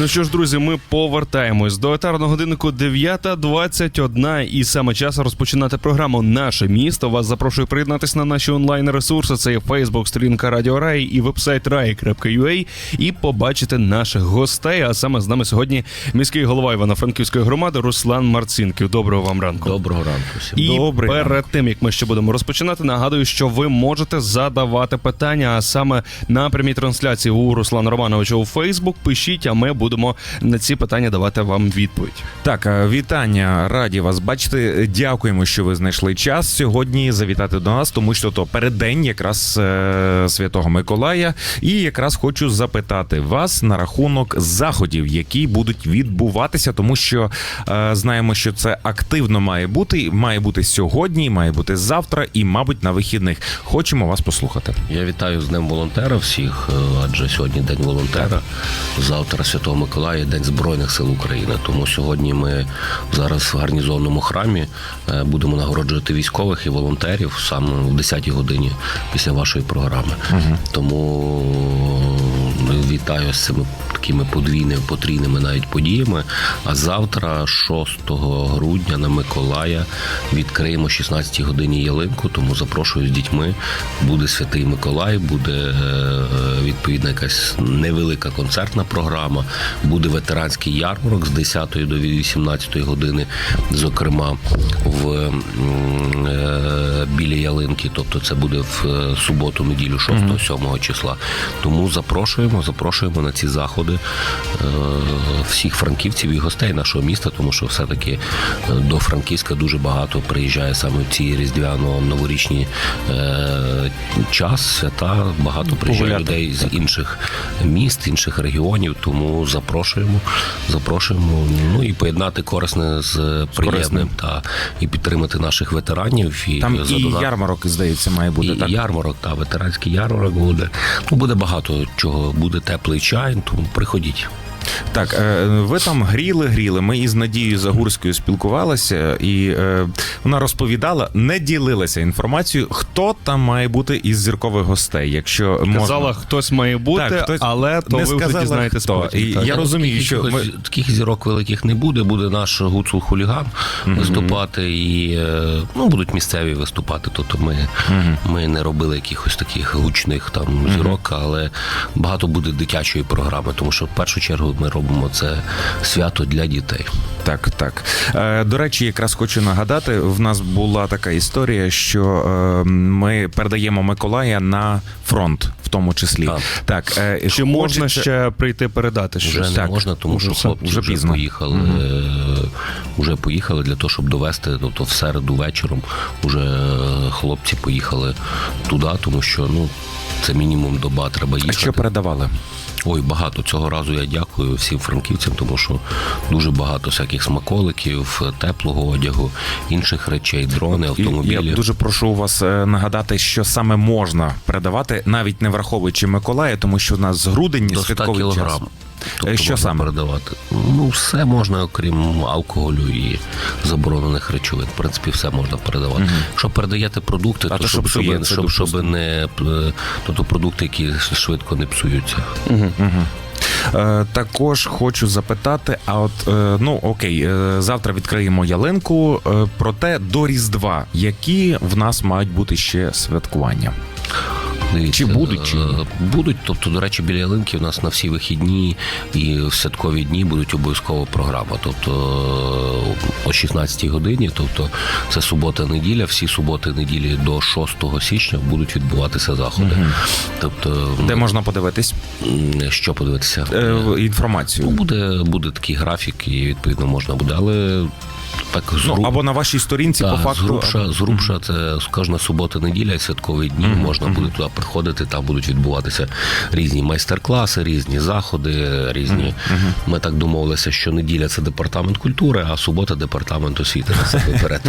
Ну що ж, друзі, ми повертаємось до етарного годиннику 9.21 і саме час розпочинати програму Наше місто. Вас запрошую приєднатись на наші онлайн ресурси. Це є Фейсбук, сторінка Радіо Рай і вебсайт rai.ua і побачити наших гостей. А саме з нами сьогодні міський голова Івано-Франківської громади Руслан Марцинків. Доброго вам ранку. Доброго ранку всім. І Добрий перед тим як ми ще будемо розпочинати, нагадую, що ви можете задавати питання, а саме на прямій трансляції у Руслана Романовича у Фейсбук. Пишіть, а ми будемо на ці питання давати вам відповідь. Так, е, вітання, раді вас бачити. Дякуємо, що ви знайшли час сьогодні завітати до нас, тому що то переддень якраз е, Святого Миколая. І якраз хочу запитати вас на рахунок заходів, які будуть відбуватися, тому що е, знаємо, що це активно має бути. Має бути сьогодні, має бути завтра і, мабуть, на вихідних. Хочемо вас послухати. Я вітаю з Днем волонтера всіх, адже сьогодні День волонтера. Завтра Святого Миколая, День Збройних сил України. Тому сьогодні ми зараз в гарнізонному храмі е, будемо нагороджувати військових і волонтерів саме в 10-й годині після вашої програми. Тому е, вітаю з цими такими подвійними, потрійними навіть подіями. А завтра, 6 грудня, на Миколая відкриємо о 16 годині ялинку, тому запрошую з дітьми. Буде святий Миколай, буде е, відповідна якась невелика концертна програма, буде ветеранський ярмарок з 10 до 18 години, зокрема в е, біля ялинки. Тобто це буде в е, суботу, неділю, 6-7 числа. Тому запрошуємо, запрошуємо на ці заходи е, всіх франківців і гостей нашого міста, тому що все-таки до Франківська дуже багато приїжджає саме в ці різдвяно-новорічні час, свята. Багато приїжджає Погуляти. Людей з інших міст, інших регіонів. Тому запрошуємо, запрошуємо. Ну і поєднати корисне з приємним корисним. та і підтримати наших ветеранів. І Там і задонати- ярмарок, здається, має бути і так. ярмарок, та ветеранський ярмарок буде. Ну буде багато чого. Буде теплий чай, тому приходіть. Так, е, ви там гріли, гріли. Ми із Надією Загурською спілкувалися, і е, вона розповідала, не ділилася інформацією, хто там має бути із зіркових гостей. Якщо Казала, можна. хтось має бути, Так, хтось але то не ви вже дізнаєтесь хто. потім. І так. я розумію, що таких, ми- таких зірок великих не буде. Буде наш гуцул хуліган виступати, і е, ну будуть місцеві виступати. Тобто ми, ми не робили якихось таких гучних там зірок, але багато буде дитячої програми, тому що в першу чергу ми робимо це свято для дітей. Так, так. Е, до речі, якраз хочу нагадати, в нас була така історія, що е, ми передаємо Миколая на фронт, в тому числі. Так. Так, е, Чи можна ще прийти передати Вже не Так, можна, тому що хлопці вже вже, пізно. поїхали. е, Вже поїхали для того, щоб довести. Тобто в середу вечором вже хлопці поїхали туди, тому що ну це мінімум доба треба А їхати. що передавали? Ой, багато цього разу я дякую всім франківцям, тому що дуже багато всяких смаколиків, теплого одягу, інших речей, дрони, автомобілі. Я дуже прошу вас е, нагадати, що саме можна передавати, навіть не враховуючи Миколая, тому що у нас з грудень До 100 святковий час. Тобто Е, що саме? передавати? Ну, все можна, окрім алкоголю і заборонених речовин. В принципі, все можна передавати. Якщо передаєте продукти, А то, то щоб, щоб, це щоб, щоб, не е, тобто продукти, які швидко не псуються. Е, також хочу запитати: а от ну окей, завтра відкриємо ялинку. Проте до Різдва, які в нас мають бути ще святкування? Дивіться, Чи будуть, чи е, будуть. Тобто, до речі, біля ялинки у нас на всі вихідні і в святкові дні будуть обов'язково програма. Тобто е, о 16-й годині, тобто це субота-неділя, всі суботи-неділі до 6 січня будуть відбуватися заходи. Тобто, Де можна подивитись що подивитися? е, Ну, інформацію? буде, буде такий графік, і відповідно можна буде, але так Ну або на вашій сторінці, так, по факту. зрубша, зрубша це кожна субота, неділя і святкові дні. Можна буде туди приходити. Там будуть відбуватися різні майстер-класи, різні заходи, різні. Ми так домовилися, що неділя це департамент культури, а субота департамент освіти на себе бере.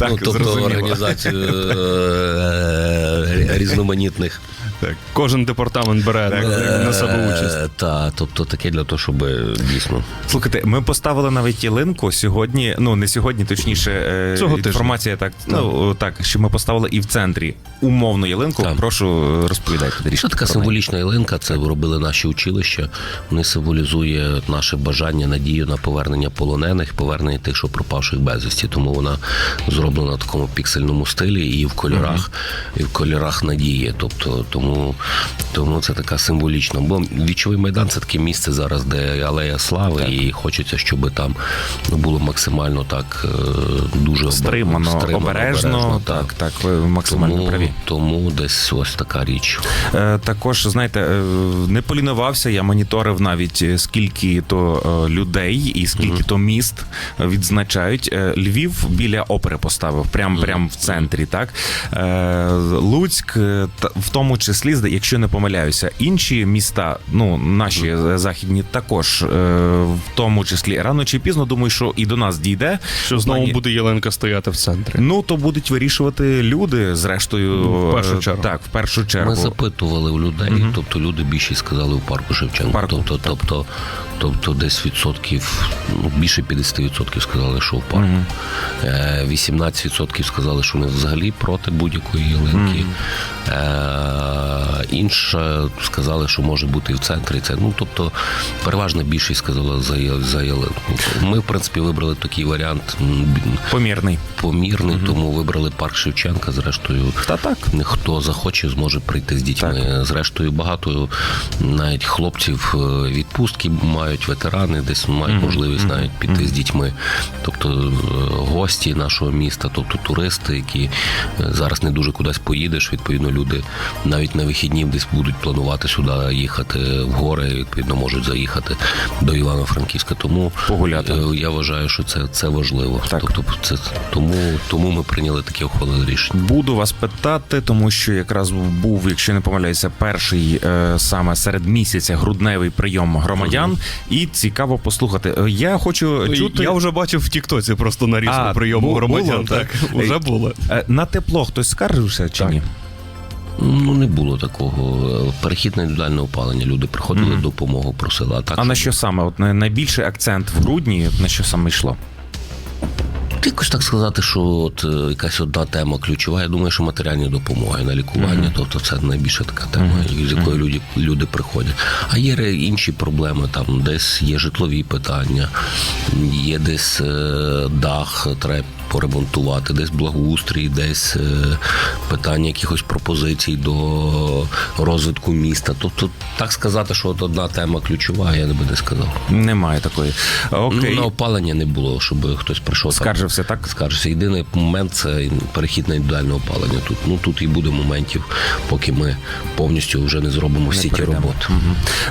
Ну, тобто організацію е, різноманітних. Так, кожен департамент бере на- на себе участь. Е, Та, тобто таке для того, щоб дійсно. Слухайте, ми поставили навіть ялинку сьогодні. Ну не сьогодні, точніше, е, Цього інформація так, ну так, що ми поставили і в центрі умовну ялинку. Так. Прошу розповідайте. Це така символічна ялинка, це робили наші училища. Вони символізує наше бажання, надію на повернення полонених, повернення тих, що пропавших безвісті. Тому вона зроблена в такому піксельному стилі і в кольорах, і в кольорах надії. Тобто, тому, тому це така символічна. Бо вічовий майдан це таке місце зараз, де алея слави, і хочеться, щоб там було максимально так е, дуже обер- Стримано, обережно, так, так, ви максимально тому, праві. Тому десь ось така річ. Е, Також знаєте, е, не полінувався. Я моніторив навіть скільки то людей і скільки то міст відзначають. Львів біля опери поставив, прям прям в центрі. Так Луцьк, в тому числі, якщо не помиляюся, інші міста, ну наші західні, також в тому числі рано чи пізно думаю, що і до нас дійде. Що знову Мені... буде ялинка стояти в центрі. Ну то будуть вирішувати люди, зрештою, в першу е, чергу. Так, в першу чергу. Ми запитували у людей, тобто люди більшість сказали у парку Шевченка. Парку, тобто, тобто, тобто десь відсотків, ну, більше 50% сказали, що в парку. Е, 18% сказали, що вони взагалі проти будь-якої ялинки. Е, інше сказали, що може бути і в центрі. Це, ну, тобто, переважна більшість сказала за, за ялинку. Ми, в принципі, вибрали такий варіант Помірний. помірний, тому вибрали парк Шевченка. Зрештою, Та так. Хто захоче, зможе прийти з дітьми. Зрештою, багато навіть хлопців е, відпустки мають ветерани, десь мають можливість навіть піти з дітьми. Тобто е, гості нашого міста, тобто туристи, які е, зараз не дуже кудись поїдеш. Відповідно, люди навіть на вихідні десь будуть планувати сюди їхати в гори. Відповідно, можуть заїхати до Івано-Франківська. Тому Погуляти. е, я вважаю, що це, це важливо. Так. Тобто, це тому, тому ми прийняли таке ухвалене рішення. Буду вас питати, тому що якраз був, якщо не помиляюся, перший саме серед місяця грудневий прийом громадян, і цікаво послухати. Е, Я хочу чути Я вже бачив в Тіктоці просто нарізку А, прийому громадян. було, так, так. вже було. Е, на тепло хтось скаржився чи Так. ні? Ну не було такого. Перехід на індивідуальне опалення. Люди приходили, допомогу просили. А так А на що саме? От найбільший акцент в грудні на що саме йшло? Якось так сказати, що от е, якась одна тема ключова. Я думаю, що матеріальні допомоги на лікування, тобто це найбільша така тема, з якою люди, люди приходять. А є інші проблеми. Там десь є житлові питання, є десь е, дах, треба. Поремонтувати, десь благоустрій, десь е, питання якихось пропозицій до розвитку міста. Тобто, так сказати, що от одна тема ключова, я не би не сказав. Немає такої. Окей. Ну, на опалення не було, щоб хтось прийшов. Скаржився, так? Скаржився. Єдиний момент це перехід на індивідуальне опалення. Тут ну тут і буде моментів, поки ми повністю вже не зробимо всі ті роботи.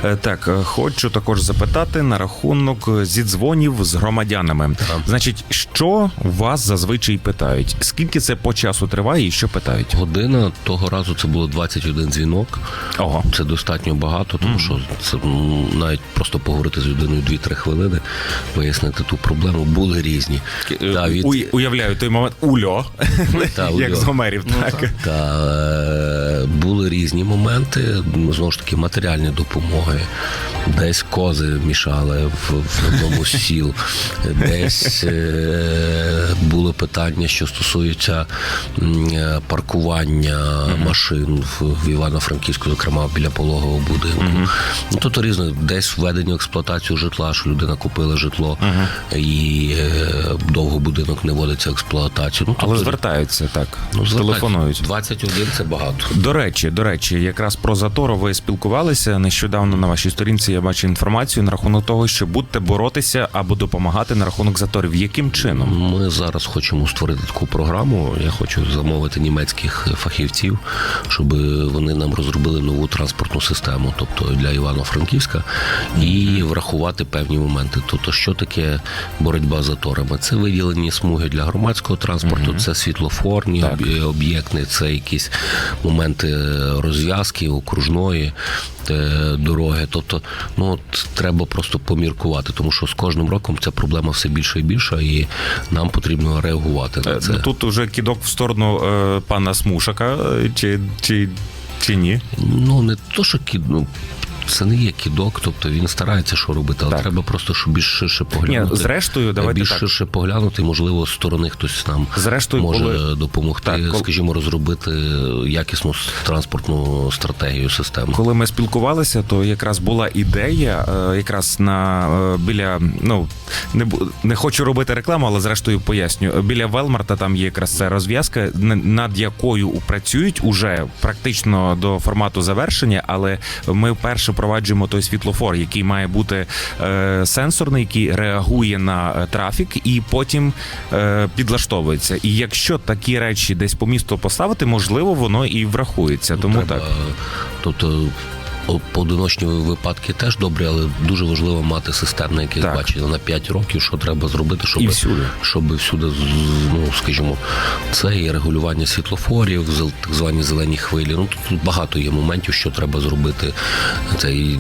Е, Так, е, хочу також запитати на рахунок е, зідзвонів з громадянами. Значить, що вас зазвичай питають? Скільки це по часу триває і що питають? Година того разу це було 21 дзвінок. Ого. Це достатньо багато, тому що це навіть просто поговорити з людиною 2-3 хвилини, пояснити ту проблему. Були різні. Та, від- Уй- Уявляю той момент Ульо, Та, як з Гомерів. Так. Та е, були різні моменти. Ну, Знову ж таки, матеріальні допомоги. Десь кози мішали в, в одному з сіл, десь е, було питання, що стосується м, е, паркування машин в, в Івано-Франківську, зокрема біля пологового будинку. Ну тобто різно, десь введення в експлуатацію житла, що людина купила житло і е, довго будинок не вводиться в експлуатацію. Ну, Але тобто, звертаються так, Ну, телефонують. 21 це багато. До речі, до речі, якраз про затору ви спілкувалися нещодавно на вашій сторінці. Я бачу інформацію на рахунок того, що будете боротися або допомагати на рахунок заторів. Яким чином? Ми зараз хочемо створити таку програму. Я хочу замовити німецьких фахівців, щоб вони нам розробили нову транспортну систему, тобто для Івано-Франківська, і врахувати певні моменти. Тобто, що таке боротьба з заторами? Це виділені смуги для громадського транспорту, це світлофорні об'єкти, це якісь моменти розв'язки окружної. е, Дороги, тобто, ну от треба просто поміркувати, тому що з кожним роком ця проблема все більше і більша, і нам потрібно реагувати на Е, це. Тут уже кідок в сторону е, пана Смушака, е, чи, чи, чи ні? Ну не то, що кі- ну, це не є кідок, тобто він старається що робити, але Так. треба просто щоб більш ширше поглянути. Ні, зрештою, давайте більш так. ширше поглянути, можливо, з сторони хтось нам Зрештою, може коли- допомогти, Так, коли- скажімо, розробити якісну транспортну стратегію систему. Коли ми спілкувалися, то якраз була ідея, е, якраз на е, біля ну не не хочу робити рекламу, але зрештою поясню. Біля Велмарта там є якраз ця розв'язка, над якою працюють уже практично до формату завершення. Але ми вперше впроваджуємо той світлофор, який має бути е, сенсорний, який реагує на е, трафік і потім е, підлаштовується. І якщо такі речі десь по місту поставити, можливо, воно і врахується. Тому Треба, так. Тобто поодиночні випадки теж добрі, але дуже важливо мати системне якесь Так. бачення на 5 років, що треба зробити, щоб, І всюди. щоб всюди, ну скажімо, це і регулювання світлофорів, так звані зелені хвилі. Ну тут, багато є моментів, що треба зробити. Це і,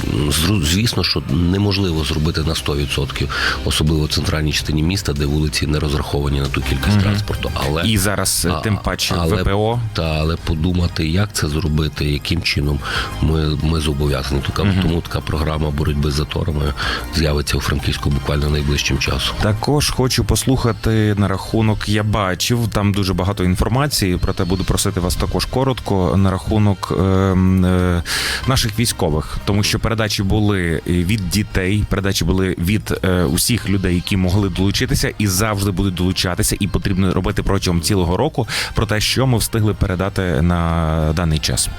звісно, що неможливо зробити на 100%, особливо в центральній частині міста, де вулиці не розраховані на ту кількість транспорту. Але І зараз е, А, тим паче але- ВПО. та, але подумати, як це зробити, яким чином ми, ми зобов'язані. Така, Тому така програма боротьби з заторами з'явиться у Франківську буквально найближчим часом. Також хочу послухати на рахунок. Я бачив там дуже багато інформації. Проте буду просити вас також коротко на рахунок е, е, наших військових, тому що передачі були від дітей, передачі були від е, усіх людей, які могли долучитися, і завжди будуть долучатися, і потрібно робити протягом цілого року про те, що ми встигли передати на даний час.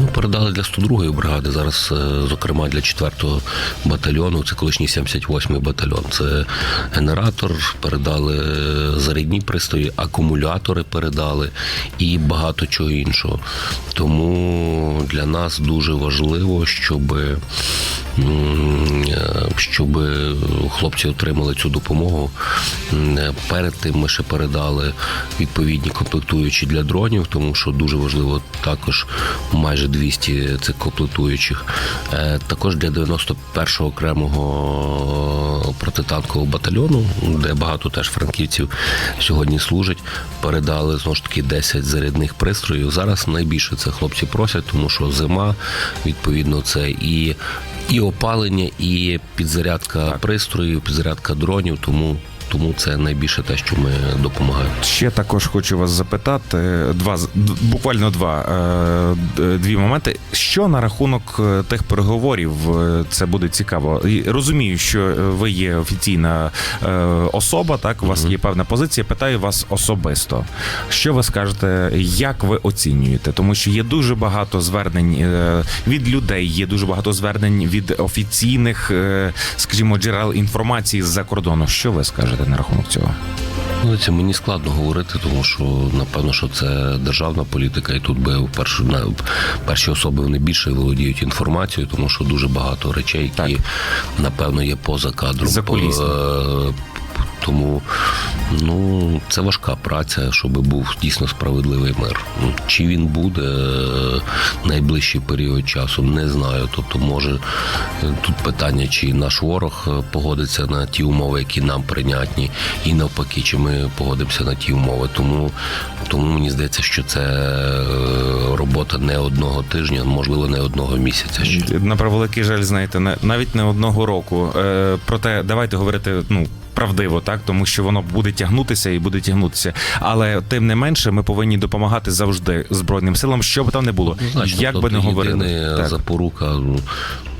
Ну, передали для 102-ї бригади. Зараз, е, зокрема, для 4-го батальйону, це колишній 78-й батальйон. Це генератор, передали е, зарядні пристрої, акумулятори передали і багато чого іншого. Тому для нас дуже важливо, щоб, щоб хлопці отримали цю допомогу. Е, Перед тим ми ще передали відповідні комплектуючі для дронів, тому що дуже важливо також майже 200 цих комплектуючих. Е, Також для 91-го окремого протитанкового батальйону, де багато теж франківців сьогодні служать, передали знову ж таки 10 зарядних пристроїв. Зараз найбільше це хлопці просять, тому що зима, відповідно, це і. І опалення, і підзарядка пристроїв, підзарядка дронів, тому, тому це найбільше те, що ми допомагаємо. Ще також хочу вас запитати два буквально два е, дві моменти. Що на рахунок е, тих переговорів? Е, Це буде цікаво. Розумію, що ви є офіційна особа, так у вас є певна позиція. Питаю вас особисто. Що ви скажете, як ви оцінюєте? Тому що є дуже багато звернень від людей, є дуже багато звернень від офіційних, скажімо, джерел інформації з-за кордону. Що ви скажете на рахунок цього? Ну, це мені складно говорити, тому що напевно, що це державна політика, і тут би на перші особи вони більше володіють інформацією, тому що дуже багато речей, які напевно є поза кадром. Тому ну це важка праця, щоб був дійсно справедливий мир. Ну, Чи він буде е, найближчий період часу, не знаю. Тобто, може е, тут питання, чи наш ворог е, погодиться на ті умови, які нам прийнятні, і навпаки, чи ми погодимося на ті умови. Тому, тому мені здається, що це робота не одного тижня, можливо, не одного місяця. Ще. На превеликий жаль, знаєте, навіть не одного року. Проте давайте говорити, ну. Правдиво, так тому що воно буде тягнутися і буде тягнутися, але тим не менше, ми повинні допомагати завжди збройним силам, що б там не було. Значно, Як би тобто не говорили, так. запорука ну,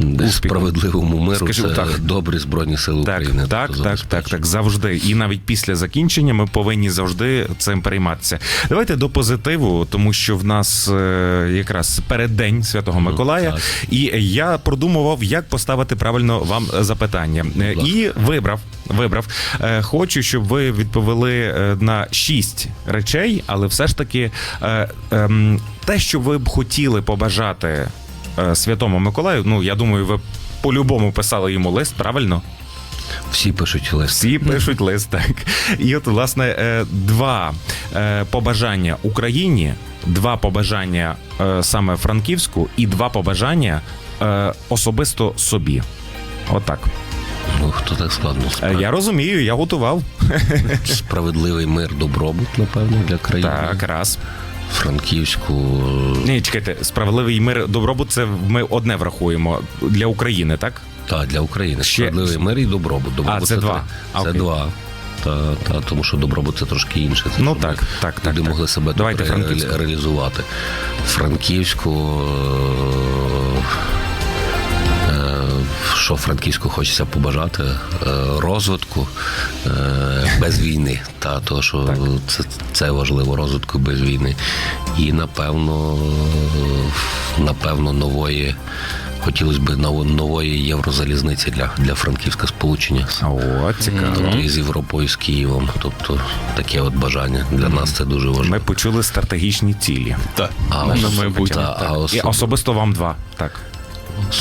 Успіху. справедливому миру Скажімо це так. добрі збройні сили Так, України. так, тобто так, так, так, завжди. І навіть після закінчення ми повинні завжди цим перейматися. Давайте до позитиву, тому що в нас е, якраз переддень Святого Миколая, так. і я продумував, як поставити правильно вам запитання. Ласка. І вибрав. Вибрав. Е, Хочу, щоб ви відповіли е, на шість речей, але все ж таки ем, те, що ви б хотіли побажати Святому Миколаю, ну я думаю, ви по-любому писали йому лист, правильно? Всі пишуть лист. Всі пишуть лист, так. І от, власне, е, два е, побажання Україні, два побажання е, саме Франківську, і два побажання е, особисто собі. Отак. Ну хто так складно? Е, Справ... Я розумію, я готував. Справедливий мир, добробут, напевно, для країни. Так, раз. Франківську. Ні, чекайте, справедливий мир, добробут це ми одне врахуємо для України, так? Так, для України Ще- справедливий мир і добробут. добробут А, це два. А, Це окей. два. Та, та, тому що добробут це трошки інше. Це Ну щоб так, так, так, Люди так. могли себе Давайте тут ре- Франківську. реалізувати. Франківську. е, Що Франківську хочеться побажати е, розвитку е, без війни. Та то, що це, це важливо, розвитку без війни. І напевно, напевно, нової. Хотілося б нової єврозалізниці для, для Франківська сполучення. О, цікаво. Тобто і з Європою, і з Києвом. Тобто таке от бажання. Для нас це дуже важливо. Ми почули стратегічні цілі. Так, А на ос- майбутнє. та, а І особисто вам два. Так.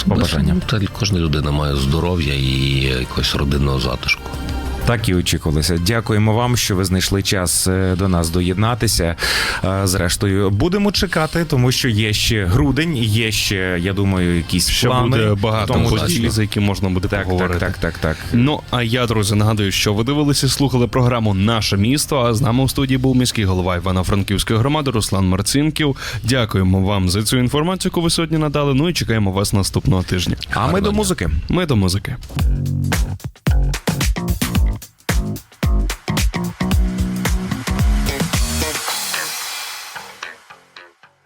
Побажання. Та кожна людина має здоров'я і якогось родинного затишку. Так і очікувалося. Дякуємо вам, що ви знайшли час е, до нас доєднатися. Е, Зрештою, будемо чекати, тому що є ще грудень, є ще, я думаю, якісь Ще плани. буде багато подій, за які можна буде Так, поговорити. так, так, так, так. Ну а я, друзі, нагадую, що ви дивилися, слухали програму Наше місто. А з нами у студії був міський голова Івано-Франківської громади Руслан Марцинків. Дякуємо вам за цю інформацію, яку ви сьогодні надали. Ну і чекаємо вас наступного тижня. А ми до музики. Ми до музики.